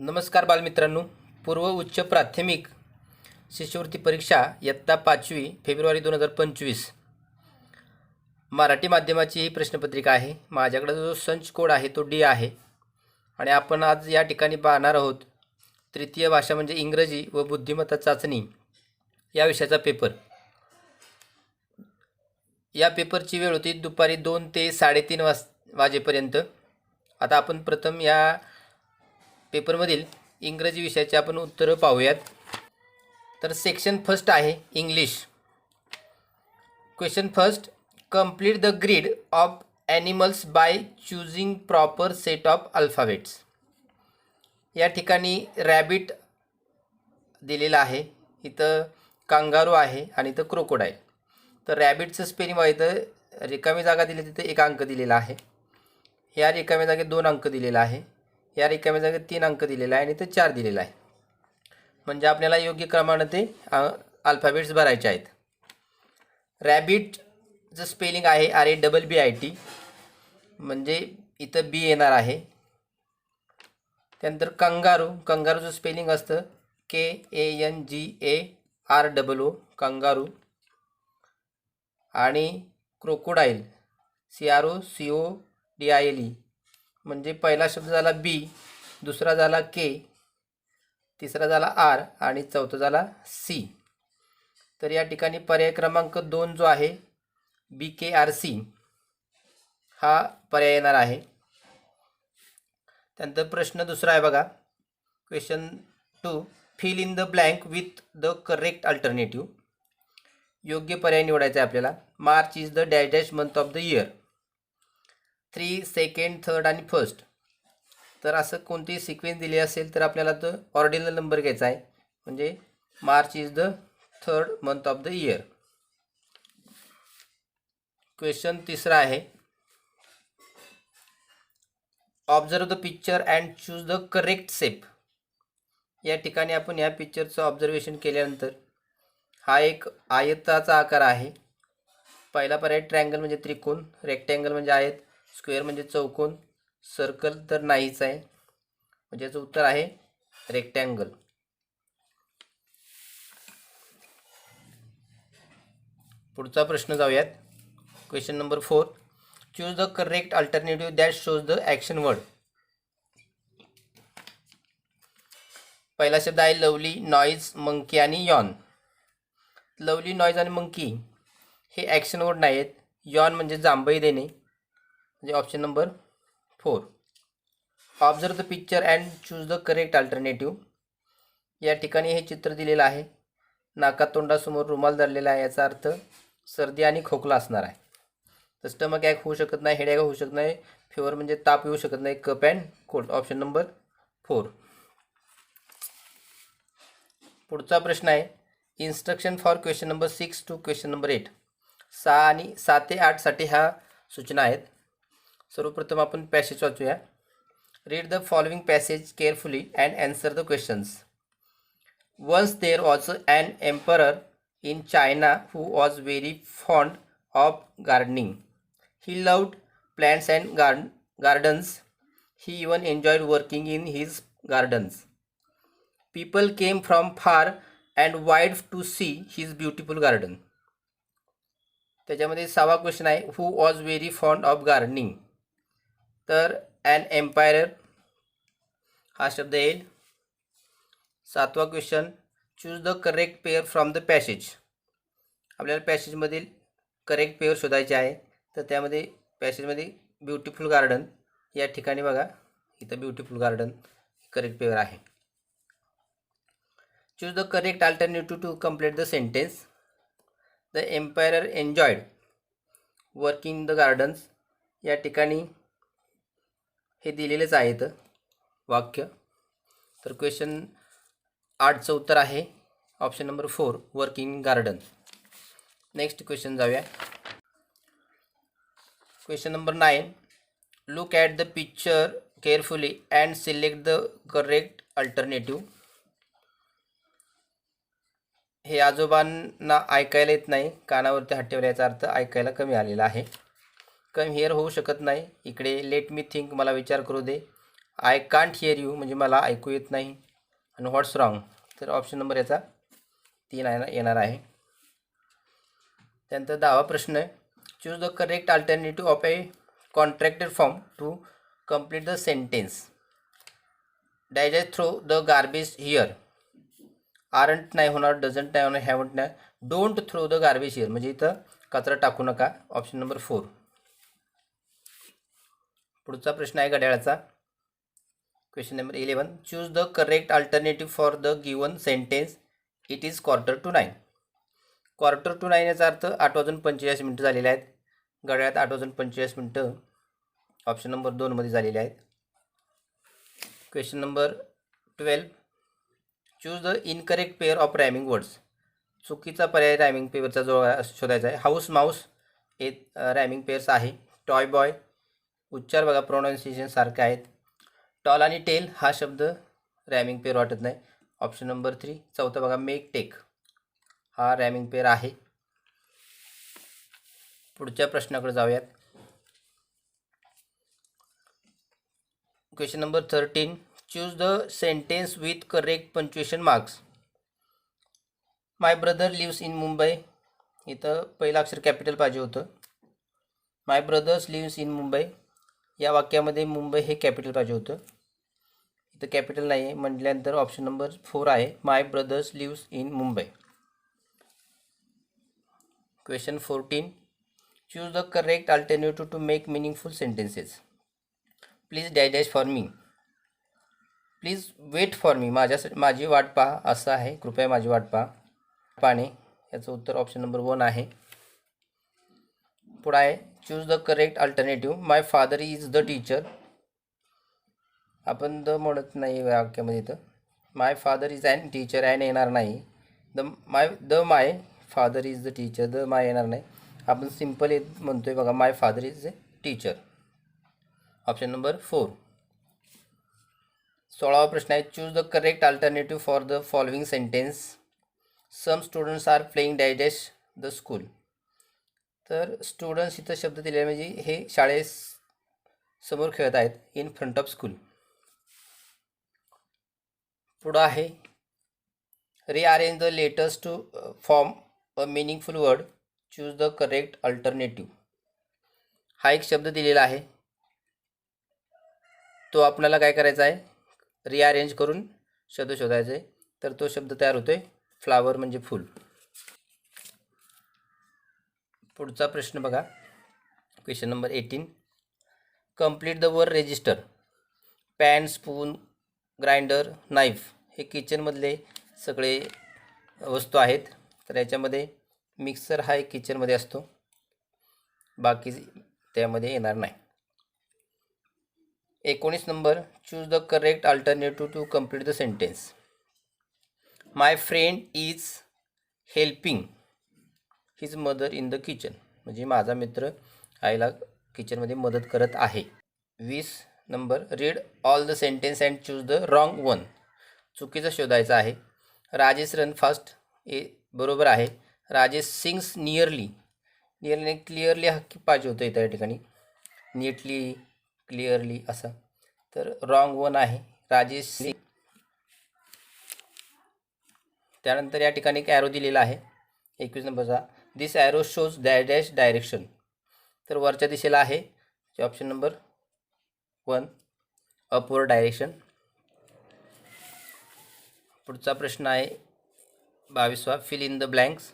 नमस्कार बालमित्रांनो. पूर्व उच्च प्राथमिक शिष्यवृत्ती परीक्षा इयत्ता पाचवी फेब्रुवारी दोन हजार पंचवीस. मराठी माध्यमाची ही प्रश्नपत्रिका आहे. माझ्याकडे जो संच कोड आहे तो डी आहे. आणि आपण आज या ठिकाणी पाहणार आहोत तृतीय भाषा म्हणजे इंग्रजी व बुद्धिमत्ता चाचणी या विषयाचा पेपर. या पेपरची वेळ होती दुपारी दोन ते साडेतीन वाज वाजेपर्यंत. आता आपण प्रथम या पेपरमधील इंग्रजी विषयाची आपण उत्तरं पाहूयात. तर सेक्शन फर्स्ट आहे English question first complete the grid of animals by choosing proper set of alphabets या ठिकाणी रॅबिट दिलेलं आहे. इथं कांगारू आहे आणि इथं क्रोकोडाईल तर रॅबिटचं स्पेलिंग आहे इथं रिकामी जागा दिली तिथं एक अंक दिलेला आहे. ह्या रिकाम्या जागेत दोन अंक दिलेला आहे. या रिकाम्या जागेत तीन अंक दिलेला आहे आणि इथं चार दिलेला आहे. म्हणजे आपल्याला योग्य क्रमानं ते अल्फाबेट्स भरायचे आहेत. रॅबिटचं स्पेलिंग आहे R A double B I T म्हणजे इथं बी येणार आहे. त्यानंतर कंगारू कंगारूचं स्पेलिंग असतं K A N G A R double O kangaroo. आणि crocodile C R O C O D I L E म्हणजे पहिला शब्द झाला बी दुसरा झाला के तिसरा झाला आर आणि चौथा झाला सी तर या ठिकाणी पर्याय क्रमांक दोन जो आहे बी के आर सी हा पर्याय येणार आहे. त्यानंतर प्रश्न दुसरा आहे बघा. Question two fill in the blank with the correct alternative योग्य पर्याय निवडायचा आहे आपल्याला. March is the dash dash month of the year three second third आणि फर्स्ट. तर असं कोणती सिक्वेन्स दिली असेल तर आपल्याला तो ऑर्डिनल नंबर घ्यायचा आहे. म्हणजे March is the third month of the year question तिसरा आहे. Observe the picture and choose the correct shape या ठिकाणी आपण या पिक्चरचं ऑब्झर्वेशन केल्यानंतर हा एक आयताचा आकार आहे. पहिला पर्याय ट्रँगल म्हणजे त्रिकोण रेक्टँगल म्हणजे आयत. स्क्वेअर म्हणजे चौकोन सर्कल तर नाहीच आहे. म्हणजे याचं उत्तर आहे रेक्टँगल पुढचा प्रश्न जाऊयात. Question number four choose the correct alternative that shows the action word पहिला शब्द आहे लवली नॉईज मंकी आणि यॉन लवली नॉईज आणि मंकी हे ॲक्शन वर्ड नाही आहेत यॉन म्हणजे जांभई देणे. म्हणजे option number four observe the picture and choose the correct alternative या ठिकाणी हे चित्र दिलेलं आहे. नाकात तोंडासमोर रुमाल धरलेला आहे याचा अर्थ सर्दी आणि खोकला असणार आहे. तर स्टमक ॲक होऊ शकत नाही हेडॅक होऊ शकत नाही फिवर म्हणजे ताप येऊ शकत नाही cough and cold option number four पुढचा प्रश्न आहे. Instruction for question number six to question number eight सहा आणि सात ते आठसाठी ह्या सूचना आहेत. सर्वप्रथम आपण passage वाचूया. Read the following passage carefully and answer the questions once there was and emperor in China who was very fond of gardening he loved plants and guard gardens he even enjoyed working in his gardens people came from far and wide to see his beautiful garden त्याच्यामध्ये सहावा question आहे who was very fond of gardening तर an empire हा शब्द येईल. सातवा question choose the correct pair from the passage आपल्याला पॅसेजमधील करेक्ट पेअर शोधायचे आहे. तर त्यामध्ये पॅसेजमध्ये ब्युटिफुल गार्डन या ठिकाणी बघा इथं ब्युटिफुल गार्डन करेक्ट पेअर आहे. Choose the correct alternative to complete the sentence the empire enjoyed working the gardens या ठिकाणी हे दिलेलेच आहेत वाक्य. तर क्वेश्चन आठचं उत्तर आहे. Option number four working garden next question जाऊया. Question number nine look at the picture carefully and select the correct alternative हे आजोबांना ऐकायला येत नाही. कानावरती हात याचा अर्थ ऐकायला कमी आलेला आहे. कम हिअर होऊ शकत नाही. इकडे लेट मी थिंक मला विचार करू दे. आय कांट हिअर यू म्हणजे मला ऐकू येत नाही. आणि व्हॉट्स रॉंग तर ऑप्शन नंबर याचा तीन आहे येणार आहे. त्यानंतर दहावा प्रश्न आहे. Choose the correct alternative of a contracted form to complete the sentence digest throw the garbage here aren't नाही होणार डझंट नाही होणार हॅवंट नाही don't throw the garbage here म्हणजे इथं कचरा टाकू नका. ऑप्शन नंबर फोर पुढचा प्रश्न आहे घड्याळाचा. Question number eleven choose the correct alternative for the given sentence it is quarter to nine quarter to nine याचा अर्थ आठ वाजून पंचेचाळीस मिनटं झालेले आहेत. घड्याळात आठ वाजून पंचेचाळीस मिनटं ऑप्शन नंबर दोनमध्ये झालेले आहेत. Question number twelve choose the incorrect pair of rhyming words चुकीचा पर्याय रायमिंग पेअरचा जो शोधायचा आहे. हाऊस माऊस हे रायमिंग पेअर्स आहे. टॉय बॉय उच्चार बघा प्रोनाऊन्सिएशन सारखे आहेत. टॉल आणि टेल हा शब्द रॅमिंग पेअर वाटत नाही. ऑप्शन नंबर थ्री चौथा बघा मेक टेक हा रॅमिंग पेअर आहे. पुढच्या प्रश्नाकडे जाऊयात. Question number thirteen choose the sentence with correct punctuation marks my brother lives in Mumbai इथं पहिलं अक्षर कॅपिटल पाहिजे होतं. My brothers lives in Mumbai या वाक्यामध्ये मुंबई हे कॅपिटल पाहिजे होतं. इथं कॅपिटल नाही आहे म्हटल्यानंतर ऑप्शन नंबर फोर आहे my brothers lives in Mumbai question fourteen choose the correct alternative to make meaningful sentences please dash for me please wait for me माझ्यासाठी माझी वाट पहा. असं आहे. कृपया माझी वाट पहा. पाणे. याचं उत्तर ऑप्शन नंबर वन आहे. पुढं आहे. Choose the correct alternative my father is the teacher आपण द म्हणत नाही वाक्यामध्ये इथं. My father is and teacher and येणार नाही. The my the my father is the teacher the my येणार नाही. आपण सिंपल येत आहे बघा my father is a teacher option number four सोळावा प्रश्न आहे choose the correct alternative for the following sentence some students are playing dash the school तर students इथं शब्द दिले म्हणजे हे शाळेस समोर खेळत आहेत इन फ्रंट ऑफ स्कूल पुढं आहे rearrange the letters to form a meaningful word choose the correct alternative हा एक शब्द दिलेला आहे. तो आपल्याला काय करायचा आहे? रिअरेंज करून शब्द शोधायचा आहे. तर तो शब्द तयार होतो आहे फ्लावर म्हणजे फूल. पुढचा प्रश्न बघा. Question number eighteen complete the word register pan spoon grinder knife हे किचनमधले सगळे वस्तू आहेत. तर याच्यामध्ये मिक्सर हा एक किचनमध्ये असतो. बाकी त्यामध्ये येणार नाही. एकोणीस number. Choose the correct alternative to complete the sentence my friend is helping his mother in the kitchen म्हणजे माझा मित्र आईला किचनमध्ये मदत करत आहे. वीस number read all the sentences and choose the wrong one चुकीचं शोधायचं आहे. राजेश रन फास्ट ए बरोबर आहे. Rajesh sings nearly nearly clearly हक्की पाहिजे होतं इथं या ठिकाणी. नीटली क्लिअरली असं. तर रॉंग वन आहे. राजेश सिंग त्यानंतर या ठिकाणी एक ॲरो दिलेला आहे. एकवीस नंबरचा. This arrow shows डॅ dash direction तर वरच्या दिशेला आहे. Option number one upward direction पुढचा प्रश्न आहे बावीसवा. Fill in the blanks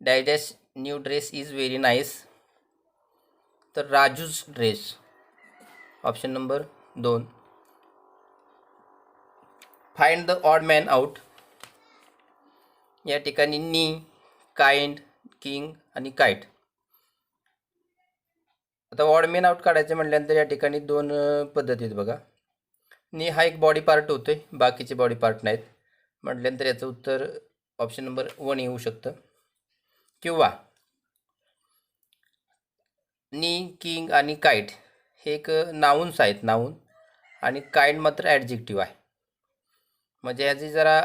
dash new dress is very nice तर राजूज ड्रेस ऑप्शन नंबर दोन. Find the odd man out या ठिकाणी नी काइंड किंग आणि काईट आता ऑड मेन आउट काढायचं म्हटल्यानंतर या ठिकाणी दोन पद्धती आहेत बघा. नी हा एक बॉडी पार्ट होतोय बाकीचे बॉडी पार्ट नाहीत. म्हटल्यानंतर याचं उत्तर ऑप्शन नंबर वन येऊ शकतं. किंवा नी किंग आणि काईट हे एक नाऊन्स आहेत नाऊन आणि काईंड मात्र ॲडजेक्टिव्ह आहे. म्हणजे ह्याची जरा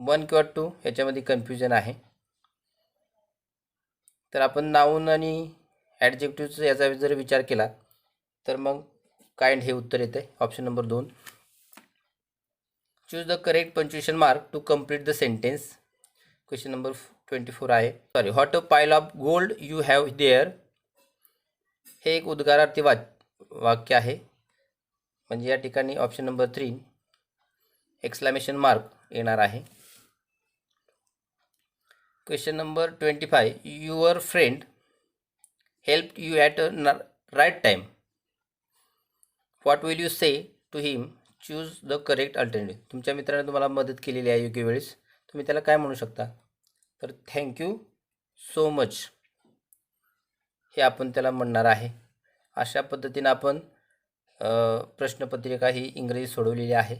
वन किंवा टू ह्याच्यामध्ये कन्फ्युजन आहे. तर आपण नाऊन आणि ॲडजेक्टिव्हचा याचा जर विचार केला तर मग काइंड हे उत्तर येते ऑप्शन नंबर दोन. Choose the correct punctuation mark to complete the sentence question number twenty four आहे. Sorry what a pile of gold you have there हे एक उद्गारार्थी वा वाक्य आहे. म्हणजे या ठिकाणी option number three exclamation mark येणार आहे. Question number twenty five your friend help you at a right time what will you say to him choose the correct alternative तुमच्या मित्राने तुम्हाला मदत केलेली आहे योग्य वेळेस. तुम्ही त्याला काय म्हणू शकता? तर थँक्यू सो मच हे आपण त्याला म्हणणार आहे. अशा पद्धतीनं आपण प्रश्नपत्रिका ही इंग्रजी सोडवलेली आहे.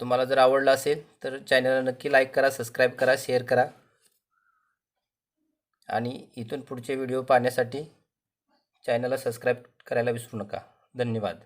तुम्हाला जर आवडलं असेल तर चॅनलला नक्की लाईक करा सबस्क्राईब करा शेअर करा. आणि इथून पुढचे व्हिडिओ पाहण्यासाठी चॅनलला सबस्क्राईब करायला विसरू नका. धन्यवाद.